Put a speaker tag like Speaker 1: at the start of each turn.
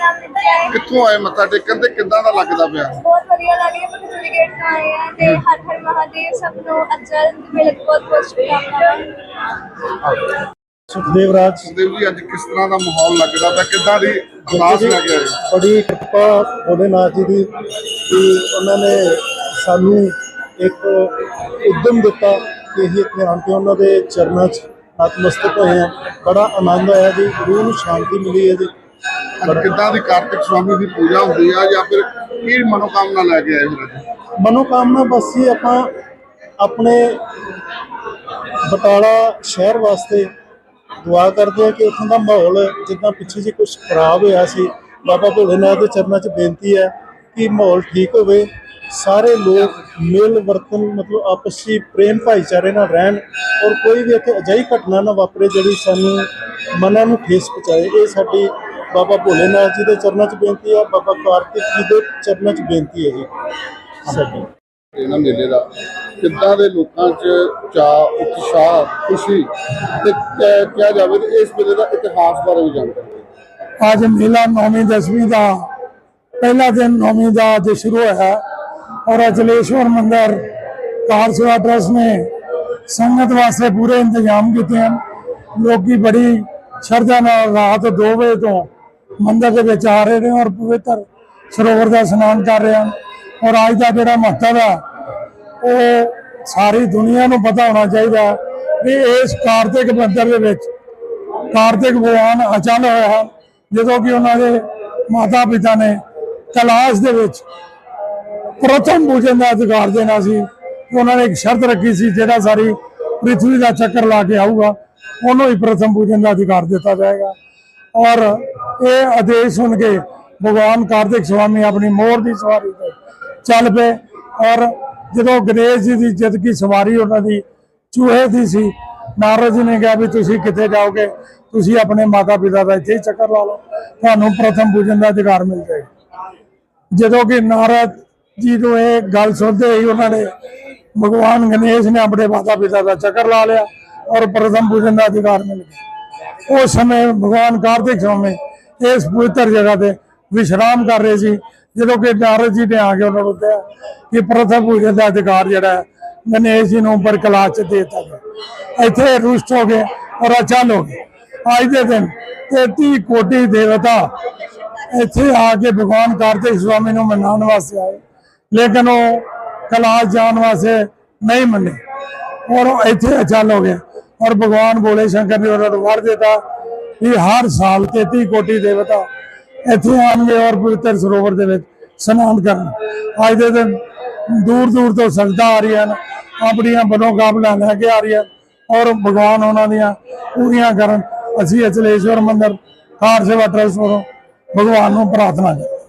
Speaker 1: ਨਾਮ ਨਿਤਿਆ ਹੈ
Speaker 2: ਕਿੱਥੋਂ ਆਏ ਮੱਥਾ ਟੇਕਣ ਤੇ ਕਿੱਦਾਂ ਦਾ ਲੱਗਦਾ ਪਿਆ?
Speaker 1: ਬਹੁਤ ਵਧੀਆ ਲੱਗ ਰਿਹਾ ਪਟਿਆਲਾ ਗੇਟ ਤੋਂ ਆਏ ਆ ਤੇ ਹਰ ਹਰ ਮਹਾਦੇਵ ਸਭ ਨੂੰ ਅਚਲ ਮਿਲਤ ਬਹੁਤ ਬਹੁਤ ਸ਼ੁਭਕਾਮਨਾਵਾਂ।
Speaker 3: ਸੁਖਦੇਵ ਰਾਜ।
Speaker 2: ਸੁਖਦੇਵ ਜੀ ਅੱਜ ਕਿਸ ਤਰ੍ਹਾਂ ਦਾ ਮਾਹੌਲ ਲੱਗਦਾ ਪਿਆ? ਕਿੱਦਾਂ ਦੀ ਅਰਦਾਸ ਲੈ ਕੇ ਆਏ
Speaker 3: ਬੜੀ ਕਿਰਪਾ ਭੋਲੇਨਾਥ ਜੀ ਦੀ ਕਿ ਉਹਨਾਂ ਨੇ ਸਾਨੂੰ ਇੱਕ ਉਦਮ ਦਿੱਤਾ ਕਿ ਅਸੀਂ ਇੱਥੇ ਆਣ ਕੇ ਉਹਨਾਂ ਦੇ ਚਰਨਾਂ 'ਚ ਨਤਮਸਤਕ ਹੋਏ ਹਾਂ। ਬੜਾ ਆਨੰਦ ਆਇਆ ਜੀ ਰੂਹ ਨੂੰ ਸ਼ਾਂਤੀ ਮਿਲੀ ਹੈ ਜੀ।
Speaker 2: ਕਿੱਦਾਂ ਦੀ ਕਾਰਤਿਕ ਸਵਾਮੀ ਦੀ ਪੂਜਾ ਹੁੰਦੀ ਆ ਜਾਂ ਫਿਰ ਕੀ ਮਨੋਕਾਮਨਾ ਲੈ ਕੇ ਆਏ ਫਿਰ ਅੱਜ?
Speaker 3: ਮਨੋਕਾਮਨਾ ਬਸ ਹੀ ਆਪਾਂ ਆਪਣੇ ਬਟਾਲਾ ਸ਼ਹਿਰ ਵਾਸਤੇ ਦੁਆ ਕਰਦੇ ਆ ਕਿ ਉੱਥੋਂ ਦਾ ਮਾਹੌਲ ਜਿੱਦਾਂ ਪਿੱਛੇ ਜੀ ਕੁਝ ਖਰਾਬ ਹੋਇਆ ਸੀ, ਬਾਬਾ ਭੋਲੇਨਾਥ ਦੇ ਚਰਨਾਂ 'ਚ ਬੇਨਤੀ ਹੈ ਕਿ ਮਾਹੌਲ ਠੀਕ ਹੋਵੇ, ਸਾਰੇ ਲੋਕ ਮਿਲ ਵਰਤਨ ਮਤਲਬ ਆਪਸੀ ਪ੍ਰੇਮ ਭਾਈਚਾਰੇ ਨਾਲ ਰਹਿਣ ਔਰ ਕੋਈ ਵੀ ਇੱਥੇ ਅਜਿਹੀ ਘਟਨਾ ਨਾ ਵਾਪਰੇ ਜਿਹੜੀ ਸਾਨੂੰ ਮਨਾਂ ਨੂੰ ਠੇਸ ਪਹੁੰਚਾਏ, ਇਹ ਸਾਡੀ ਬਾਬਾ ਭੋਲੇਨਾਥ ਜੀ ਦੇ ਚਰਨਾਂ 'ਚ ਬੇਨਤੀ ਹੈ ਬਾਬਾ ਕਾਰਤਿਕ ਜੀ ਦੇ ਚਰਨਾਂ 'ਚ ਬੇਨਤੀ ਹੈ ਜੀ। ਸਾਡੀ।
Speaker 2: ਇਹਨਾਂ ਮੇਲੇ ਦਾ ਕਿੱਦਾਂ ਦੇ ਲੋਕਾਂ 'ਚ ਚਾਅ ਉਤਸ਼ਾਹ ਖੁਸ਼ੀ ਤੇ ਕਹਿ- ਜਾਵੇ ਤੇ ਇਸ ਮੇਲੇ ਦਾ ਇਤਿਹਾਸ ਬਾਰੇ ਵੀ ਜਾਣਕਾਰੀ।
Speaker 4: ਅੱਜ ਮੇਲਾ ਨੌਵੀਂ ਦਸਵੀਂ ਦਾ ਪਹਿਲਾ ਦਿਨ ਨੌਵੀਂ ਦਾ ਅੱਜ ਸ਼ੁਰੂ ਹੋਇਆ ਔਰ ਅਚਲੇਸ਼ਵਰ ਮੰਦਿਰ ਕਾਰ ਸੇਵਾ ਟਰਸਟ ਨੇ ਸੰਗਤ ਵਾਸਤੇ ਪੂਰੇ ਇੰਤਜ਼ਾਮ ਕੀਤੇ ਹਨ। ਲੋਕੀ ਬੜੀ ਸ਼ਰਧਾ ਨਾਲ ਰਾਤ 2 ਵਜੇ ਤੋਂ ਮੰਦਰ ਦੇ ਵਿੱਚ ਆ ਰਹੇ ਨੇ ਔਰ ਪਵਿੱਤਰ ਸਰੋਵਰ ਦਾ ਇਸ਼ਨਾਨ ਕਰ ਰਹੇ ਹਨ। ਔਰ ਅੱਜ ਦਾ ਜਿਹੜਾ ਮਹੱਤਵ ਹੈ, ਉਹ ਸਾਰੀ ਦੁਨੀਆ ਨੂੰ ਪਤਾ ਹੋਣਾ ਚਾਹੀਦਾ ਵੀ ਇਸ ਕਾਰਤਿਕ ਮੰਦਰ ਦੇ ਵਿੱਚ ਕਾਰਤਿਕ ਭਗਵਾਨ ਅਚਲ ਹੋਇਆ ਹੈ, ਜਦੋਂ ਕਿ ਉਹਨਾਂ ਦੇ ਮਾਤਾ ਪਿਤਾ ਨੇ ਕਲਾਸ਼ ਦੇ ਵਿੱਚ ਪ੍ਰਥਮ ਪੂਜਨ ਦਾ ਅਧਿਕਾਰ ਦੇਣਾ ਸੀ। ਉਹਨਾਂ ਨੇ ਇੱਕ ਸ਼ਰਤ ਰੱਖੀ ਸੀ, ਜਿਹੜਾ ਸਾਰੀ ਪ੍ਰਿਥਵੀ ਦਾ ਚੱਕਰ ਲਾ ਕੇ ਆਊਗਾ, ਉਹਨੂੰ ਹੀ ਪ੍ਰਥਮ ਪੂਜਨ ਦਾ ਅਧਿਕਾਰ ਦਿੱਤਾ ਜਾਏਗਾ। ਔਰ ਇਹ ਆਦੇਸ਼ ਸੁਣ ਕੇ ਭਗਵਾਨ ਕਾਰਤਿਕ ਸਵਾਮੀ ਆਪਣੀ ਮੋਰ ਦੀ ਸਵਾਰੀ ਤੇ ਚੱਲ ਪਏ। ਔਰ ਜਦੋਂ ਗਣੇਸ਼ ਜੀ ਦੀ ਜਿੱਦ ਕੀ ਸਵਾਰੀ ਉਹਨਾਂ ਦੀ ਚੂਹੇ ਦੀ ਸੀ, ਨਾਰਦ ਜੀ ਨੇ ਕਿਹਾ ਵੀ ਤੁਸੀਂ ਕਿੱਥੇ ਜਾਓਗੇ? ਤੁਸੀਂ ਆਪਣੇ ਮਾਤਾ ਪਿਤਾ ਦਾ ਇੱਥੇ ਹੀ ਚੱਕਰ ਲਾ ਲਓ। ਤੁਹਾਨੂੰ ਪ੍ਰਥਮ ਪੂਜਨ ਦਾ ਅਧਿਕਾਰ ਮਿਲ ਜਾਏਗਾ। ਜਦੋਂ ਕਿ ਨਾਰਦ ਜੀ ਨੂੰ ਇਹ ਗੱਲ ਸੁਣਦੇ ਹੀ ਉਹਨਾਂ ਨੇ ਭਗਵਾਨ ਗਣੇਸ਼ ਨੇ ਆਪਣੇ ਮਾਤਾ ਪਿਤਾ ਦਾ ਚੱਕਰ ਲਾ ਲਿਆ ਔਰ ਪ੍ਰਥਮ ਪੂਜਨ ਦਾ ਅਧਿਕਾਰ ਮਿਲ ਗਿਆ। ਉਸ ਸਮੇਂ ਭਗਵਾਨ ਕਾਰਤਿਕ ਸਵਾਮੀ ਇਸ ਪਵਿੱਤਰ ਜਗ੍ਹਾ ਤੇ ਵਿਸ਼ਰਾਮ ਕਰ ਰਹੇ ਸੀ। ਜਦੋਂ ਕਿ ਨਾਰਦ ਜੀ ਨੇ ਆ ਕੇ ਉਹਨਾਂ ਨੂੰ ਕਿਹਾ ਕਿ ਪ੍ਰਥਮ ਪੂਜਨ ਦਾ ਅਧਿਕਾਰ ਜਿਹੜਾ ਹੈ, ਗਣੇਸ਼ ਜੀ ਨੂੰ ਉੱਪਰ ਕਲਾਸ ਚ ਦੇ ਗਿਆ। ਇੱਥੇ ਰੁਸ਼ਟ ਹੋ ਗਏ ਔਰ ਅਚਲ ਹੋ ਗਏ। ਅੱਜ ਦੇ ਦਿਨ 33 ਕੋਟੀ ਦੇਵਤਾ ਇੱਥੇ ਆ ਕੇ ਭਗਵਾਨ ਕਾਰਤਿਕ ਸਵਾਮੀ ਨੂੰ ਮਨਾਉਣ ਵਾਸਤੇ ਆਏ। ਲੇਕਿਨ ਉਹ ਕਲਾਸ ਜਾਣ ਵਾਸਤੇ ਨਹੀਂ ਮੰਨੇ। ਔਰ ਉਹ ਇੱਥੇ ਅਚਲ ਹੋ ਗਏ। ਔਰ ਭਗਵਾਨ ਭੋਲੇ ਸ਼ੰਕਰ ਨੇ ਉਹਨਾਂ ਨੂੰ ਵਰ ਦਿੱਤਾ ਕਿ ਹਰ ਸਾਲ 33 ਕੋਟੀ ਦੇਵਤਾ ਇੱਥੇ ਆਉਣਗੇ ਔਰ ਪਵਿੱਤਰ ਸਰੋਵਰ ਦੇ ਵਿੱਚ ਇਸ਼ਨਾਨ ਕਰਨ। ਅੱਜ ਦੇ ਦਿਨ ਦੂਰ ਦੂਰ ਤੋਂ ਸੰਗਤਾਂ ਆ ਰਹੀਆਂ ਹਨ, ਆਪਣੀਆਂ ਮਨੋਕਾਮਨਾ ਲੈ ਕੇ ਆ ਰਹੀਆਂ ਔਰ ਭਗਵਾਨ ਉਹਨਾਂ ਦੀਆਂ ਪੂਰੀਆਂ ਕਰਨ। ਅਸੀਂ ਅਚਲੇਸ਼ਵਰ ਮੰਦਿਰ, ਕਾਰ ਸੇਵਾ ਟਰਸਟ ਵੱਲੋਂ ਭਗਵਾਨ ਨੂੰ ਪ੍ਰਾਰਥਨਾ ਕਰਦੇ